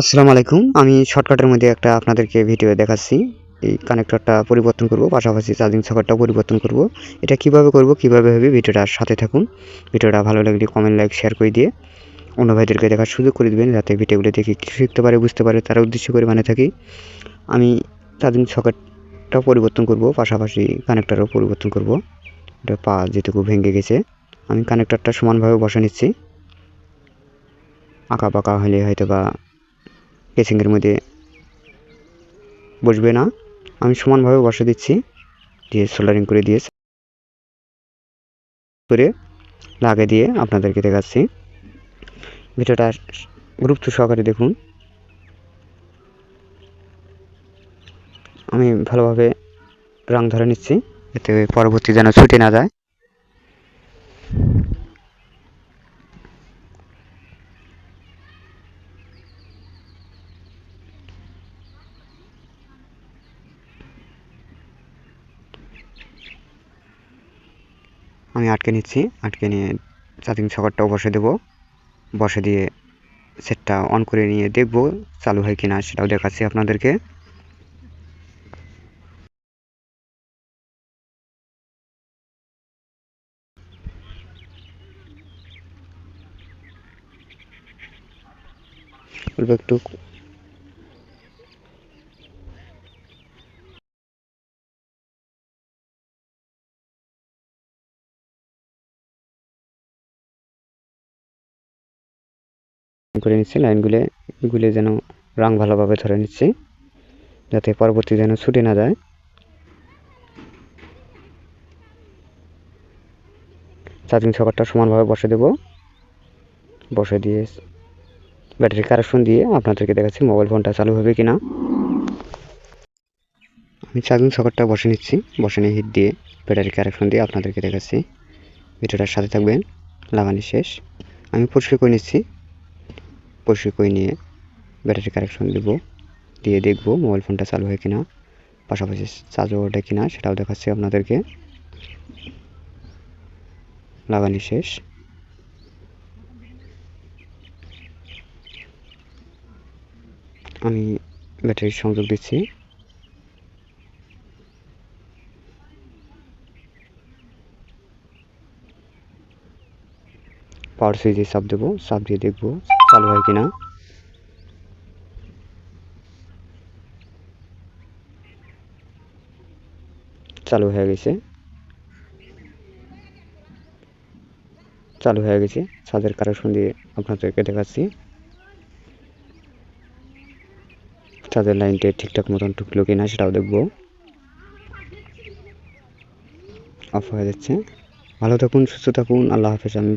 আসসালামু আলাইকুম। আমি শর্টকাটের মধ্যে একটা আপনাদেরকে ভিডিও দেখাচ্ছি। এই কানেক্টরটা পরিবর্তন করব, পাশাপাশি চার্জিং সকেটটাও পরিবর্তন করব। এটা কীভাবে করব, কীভাবে হবে ভিডিওটার সাথে থাকুন। ভিডিওটা ভালো লাগলে কমেন্ট লাইক শেয়ার করে দিয়ে অন্য ভাইদেরকে দেখার সুযোগ করে দেবেন, যাতে ভিডিওগুলো দেখে শিখতে পারে, বুঝতে পারে, তারা উদ্দেশ্য করে মানে থাকি। আমি চার্জিং সকেটটাও পরিবর্তন করব, পাশাপাশি কানেক্টরও পরিবর্তন করব। এটা পা যেটুকু ভেঙে গেছে, আমি কানেক্টরটা সমানভাবে বসে নিচ্ছি। আঁকা পাকা হলে হয়তো বা কেসিংয়ের মধ্যে বসবে না। আমি সমানভাবে বসে দিচ্ছি, দিয়ে সোল্ডারিং করে দিয়ে করে লাগিয়ে দিয়ে আপনাদেরকে দেখাচ্ছি। ভিডিওটা গুরুত্ব সহকারে দেখুন। আমি ভালোভাবে রং ধরে নিচ্ছি এতে পরবর্তী যেন ছুটে না যায়। আমি আটকে নিচ্ছি। আটকে নিয়ে চার্জিং সকেটটাও বসে দেবো। বসে দিয়ে সেটটা অন করে নিয়ে দেখব চালু হয় কিনা সেটাও দেখাচ্ছি আপনাদেরকে। একটু করে নিচ্ছি, লাইনগুলো গুলে যেন রং ভালোভাবে ধরে নিচ্ছি, যাতে পরবর্তী যেন ছুটে না যায়। চার্জিং সকেটটা সমানভাবে বসে দেব। বসে দিয়ে ব্যাটারি কারেকশন দিয়ে আপনাদেরকে দেখাচ্ছি মোবাইল ফোনটা চালু হবে কি না আমি চার্জিং সকেটটা বসে নিচ্ছি বসে নিয়ে হিট দিয়ে ব্যাটারি কারেকশন দিয়ে আপনাদেরকে দেখাচ্ছি। ভিডিওটার সাথে থাকবেন লাগানি শেষ। আমি পরিষ্কার করে নিচ্ছি। করে নিয়ে ব্যাটারি কারেকশন দেবো, দিয়ে দেখব মোবাইল ফোনটা চালু হয় কিনা, পাশাপাশি চার্জও ওঠে কিনা সেটাও দেখাচ্ছি আপনাদেরকে। লাগানি শেষ। আমি ব্যাটারির সংযোগ দিচ্ছি। পাওয়ার সুইচে চাপ দেবো, চাপ দিয়ে দেখব চালু হয় কিনা। চালু হয়ে গেছে। চালু হয়ে গেছে, ছাদের কারেকশন দিয়ে আপনাদেরকে দেখাচ্ছি। ছাদের লাইনটা ঠিকঠাক মতন ঢুকলো কিনা সেটাও দেখব। অফ হয়ে যাচ্ছে। ভালো থাকুন, সুস্থ থাকুন, আল্লাহ হাফেজ আমি